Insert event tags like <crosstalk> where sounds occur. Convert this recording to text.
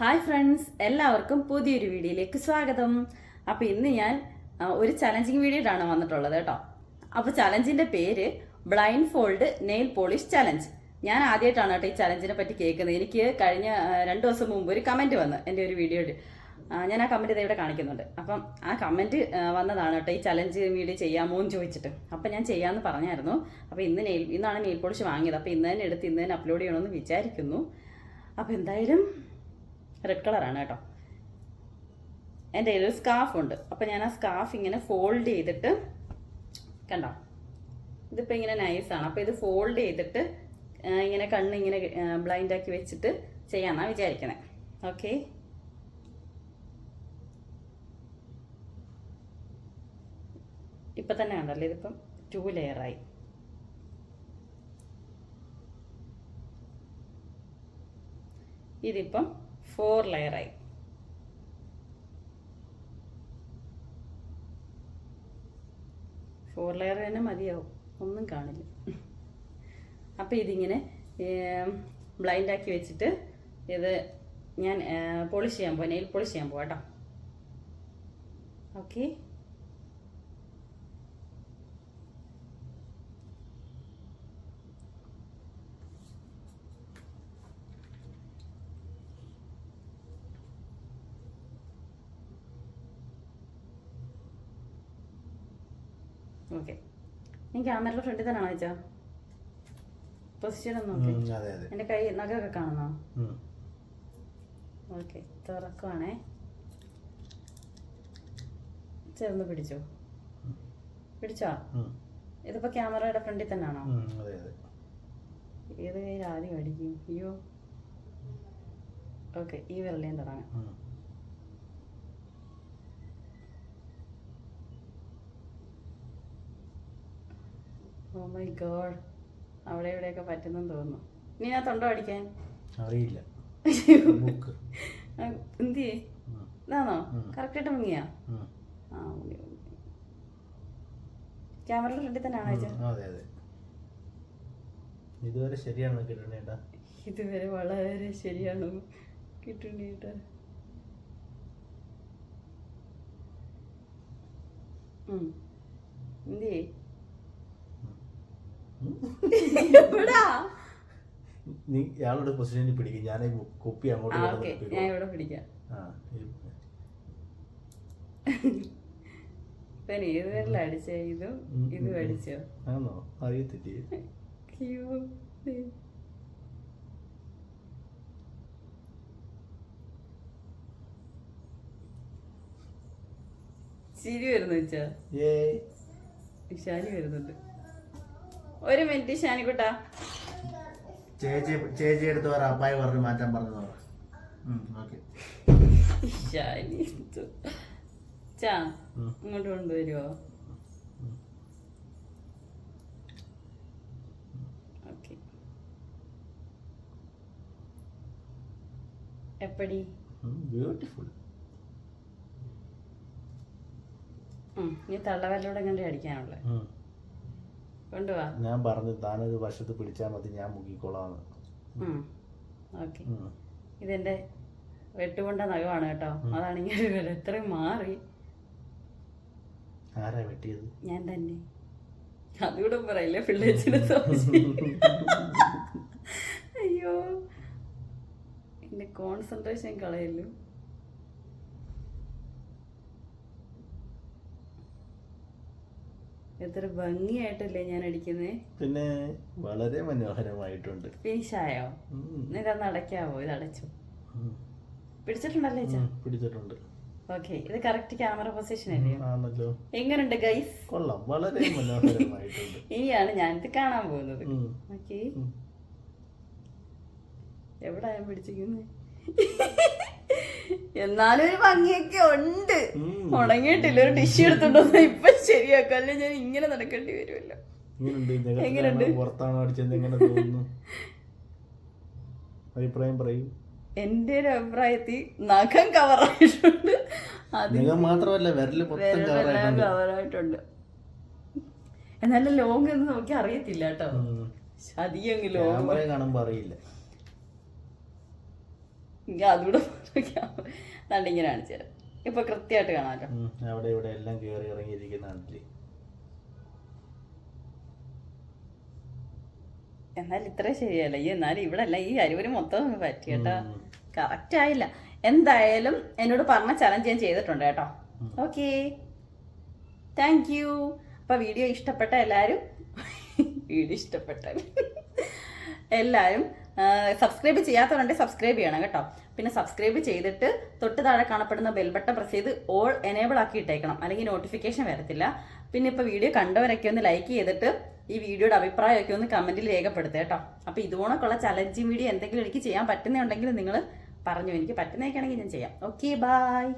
Hi friends എല്ലാവർക്കും പുതിയൊരു വീഡിയോയിലേക്ക് സ്വാഗതം. അപ്പോൾ ഇന്ന് ഞാൻ ഒരു ചലഞ്ചിങ് വീഡിയോയിലാണ് വന്നിട്ടുള്ളത് കേട്ടോ. അപ്പോൾ ചലഞ്ചിന്റെ പേര് blindfold nail polish challenge ഞാൻ ആദ്യമായിട്ടാണ് കേട്ടോ ഈ ചലഞ്ചിനെ പറ്റി കേൾക്കുന്നത്. എനിക്ക് കഴിഞ്ഞ രണ്ട് ദിവസം മുമ്പ് ഒരു കമന്റ് വന്നു എന്റെ ഒരു വീഡിയോയിൽ ഞാൻ ആ കമന്റ് ഇവിടെ കാണിക്കുന്നുണ്ട്. അപ്പം ആ കമന്റ് വന്നതാണ് കേട്ടോ ഈ ചലഞ്ച് വീഡിയോ ചെയ്യാമോ എന്ന് ചോദിച്ചിട്ട്. അപ്പം ഞാൻ ചെയ്യാമെന്ന് പറഞ്ഞായിരുന്നു. അപ്പോൾ ഇന്ന് നെയിൽ ഇന്നാണ് നെയിൽ പോളിഷ് വാങ്ങിയത്. അപ്പോൾ ഇന്ന് തന്നെ എടുത്ത് ഇന്ന് തന്നെ അപ്ലോഡ് ചെയ്യണമെന്ന് വിചാരിക്കുന്നു. അപ്പോൾ എന്തായാലും റെഡ് കളറാണ് കേട്ടോ. എന്റെ കയ്യിൽ ഒരു സ്കാർഫ് ഉണ്ട്. അപ്പോൾ ഞാൻ ആ സ്കാഫ് ഇങ്ങനെ ഫോൾഡ് ചെയ്തിട്ട് കണ്ടോ? ഇതിപ്പോൾ ഇങ്ങനെ നൈസാണ് അപ്പോൾ ഇത് ഫോൾഡ് ചെയ്തിട്ട് ഇങ്ങനെ കണ്ണ് ഇങ്ങനെ ബ്ലൈൻഡാക്കി വെച്ചിട്ട് ചെയ്യാമെന്നാണ് വിചാരിക്കുന്നത് ഓക്കെ ഇപ്പം തന്നെ കണ്ടല്ലോ? ഇതിപ്പം ടു ലെയറായി ഇതിപ്പം ഫോർ ലെയറായി ഫോർ ലെയർ തന്നെ മതിയാവും. ഒന്നും കാണില്ല. അപ്പോൾ ഇതിങ്ങനെ ബ്ലൈൻഡ് ആക്കി വെച്ചിട്ട് ഇത് ഞാൻ പോളിഷ് ചെയ്യാൻ പോവാം. നെയിൽ പോളിഷ് ചെയ്യാൻ പോവാം കേട്ടോ. ഓക്കെ ഓക്കെ നീ ക്യാമറയുടെ ഫ്രണ്ടിൽ തന്നെയാണോ വെച്ചാ പൊസിഷൻ ഒന്ന് നോക്കി. എന്റെ കൈ നഖമൊക്കെ കാണുന്നോ. ഓക്കെ തുറക്കുവാണേ. ചേർന്ന് പിടിച്ചോ? പിടിച്ചോ? ഇതിപ്പോ ക്യാമറയുടെ ഫ്രണ്ടിൽ തന്നെയാണോ? ഏത് കയ്യിൽ ആദ്യം അടിക്കും? അയ്യോ. ഓക്കെ ഈ വിരലേം തുടങ്ങാം ഓ മൈ ഗോഡ് അവിടെ ഇവിടെയൊക്കെ പറ്റുന്നെന്ന് തോന്നുന്നു. ഇനി ഞാൻ തൊണ്ട അടിക്കാൻ അറിയില്ല. എന്ത്. ഇതാണോ? കറക്റ്റായിട്ട് മുങ്ങിയാ? ആ മുങ്ങി ക്യാമറയുടെ ഫ്രണ്ടിൽ തന്നെയാണോ അതെ അതെ. ഇതുവരെ ശരിയാണ് കിട്ടണേട്ടാ ഇതുവരെ വളരെ ശരിയാണ് കിട്ടുന്നേട്ടാ എന്തിയേ? എവിടാ? നീ ഇയാളുടെ പൊസിഷനിൽ പിടിക്കും. ഞാൻ കുപ്പി അങ്ങോട്ട് ആ ഓക്കെ. ഞാൻ. ഇവിടെ പിടിക്കാം. ആ, ഈ- ഇപ്പൊ ഏത് പേരില അടിച്ച? ഇതും ഉം, ഇതും ഉം. അടിച്ചോ? ആണോ അറിയത്തില്ലേ? അയ്യോ ചിരി വരുന്നു വെച്ചാ ഏ വരുന്നുണ്ട്. ഒരു മിനിറ്റ് ഷാനിക്കുട്ടാ. ചേച്ചി ചേച്ചി എടുത്ത് പറ അപ്പായി പറഞ്ഞു മാറ്റാൻ പറഞ്ഞു പറ. ചാ ഇങ്ങോട്ട് കൊണ്ടുവരുമോ ഓക്കെ. എപ്പടി? ബ്യൂട്ടിഫുൾ നീ തള്ളവരലൂടെ കണ്ട് അടിക്കാനുള്ള. കൊണ്ടുപോവാ ഞാൻ പറഞ്ഞു താനൊരു വശത്ത് പിടിച്ചാൽ മതി ഞാൻ മുക്കിക്കോളാന്ന്. ഓക്കെ. ഇതെന്റെ വെട്ടുകൊണ്ട നഖമാണ് കേട്ടോ. അതാണ് ഇങ്ങനെ എത്രയും മാറി. ആരാ വെട്ടിയത്? ഞാൻ തന്നെ. അതുകൂടെ പറയില്ലേ പിള്ളേച്ചിന് <laughs> അയ്യോ. എന്റെ കോൺസെൻട്രേഷൻ കളയല്ലോ. എത്ര ഭംഗിയായിട്ടല്ലേ ഞാൻ അടിക്കുന്നത് പിന്നെ വളരെ മനോഹരമായിട്ടുണ്ട്. ഫിനിഷായോ? ആയോ ഇതൊന്ന് അടയ്ക്കാവോ ഇത് അടച്ചു. പിടിച്ചിട്ടുണ്ടല്ലേ പിടിച്ചിട്ടുണ്ട്. ഓക്കെ ഇത് കറക്റ്റ് ക്യാമറ പൊസിഷൻ അല്ലേ എങ്ങനെയുണ്ട് ഗൈസ്? കൊള്ളാം വളരെ മനോഹരമായിട്ടുണ്ട്. <laughs> ഇനിയാണ് ഞാനിത് കാണാൻ പോകുന്നത്. ഓക്കെ. എവിടെ ഞാൻ പിടിച്ചിരിക്കുന്നത് <laughs> എന്നാലും ഒരു ഭംഗിയൊക്കെ ഉണ്ട്. ഉണങ്ങിയിട്ടില്ല. ഒരു ടിഷ്യൂ എടുത്തിട്ടുണ്ടോ ഇപ്പൊ ശരിയാക്കാല്ലേ. ഞാൻ ഇങ്ങനെ നടക്കേണ്ടി വരുമല്ലോ. അഭിപ്രായം പറയൂ. എന്റെ ഒരു അഭിപ്രായത്തിൽ നഖം കവറായിട്ടുണ്ട്. മാത്രമല്ല വിരൽ കവറായിട്ടുണ്ട്. എന്നാലും ലോങ് എന്ന് നോക്കി അറിയത്തില്ല കേട്ടോ. അധികം ലോങ് കാണുമ്പോ അറിയില്ല. ഇനി അതുകൂടെ അതുകൊണ്ട് ഇങ്ങനെ കാണിച്ചു തരാം. ഇപ്പൊ കൃത്യമായിട്ട് കാണാമല്ലോ അവിടെ ഇവിടെ എല്ലാം കയറി ഇറങ്ങിയിരിക്കുന്നുണ്ട് എന്നാൽ ഇത്ര ശരിയല്ല. ഈ എന്നാലും ഇവിടെ അല്ല ഈ അരുവര് മൊത്തം പറ്റി കേട്ടോ. കറക്റ്റ് ആയില്ല. എന്തായാലും എന്നോട് പറഞ്ഞ ചലഞ്ച് ഞാൻ ചെയ്തിട്ടുണ്ട് കേട്ടോ. ഓക്കെ താങ്ക് യു അപ്പോൾ വീഡിയോ ഇഷ്ടപ്പെട്ട എല്ലാവരും വീഡിയോ ഇഷ്ടപ്പെട്ട എല്ലാവരും സബ്സ്ക്രൈബ് ചെയ്യാത്തവരുണ്ടെങ്കിൽ സബ്സ്ക്രൈബ് ചെയ്യണം കേട്ടോ. പിന്നെ സബ്സ്ക്രൈബ് ചെയ്തിട്ട് തൊട്ട് താഴെ കാണപ്പെടുന്ന ബെൽ ബട്ടൺ പ്രസ് ചെയ്ത് ഓൾ എനേബിൾ ആക്കി ഇട്ടേക്കണം. അല്ലെങ്കിൽ നോട്ടിഫിക്കേഷൻ വരത്തില്ല. പിന്നെ ഇപ്പോൾ വീഡിയോ കണ്ടവരൊക്കെ ഒന്ന് ലൈക്ക് ചെയ്തിട്ട് ഈ വീഡിയോയുടെ അഭിപ്രായമൊക്കെ ഒന്ന് കമന്റിൽ രേഖപ്പെടുത്തുക കേട്ടോ. അപ്പോൾ ഇതുപോണക്കുള്ള ചലഞ്ചിങ് വീഡിയോ എന്തെങ്കിലും എനിക്ക് ചെയ്യാൻ പറ്റുന്നുണ്ടെങ്കിൽ നിങ്ങൾ പറഞ്ഞു. എനിക്ക് പറ്റുന്നതൊക്കെയാണെങ്കിൽ ഞാൻ ചെയ്യാം. Okay bye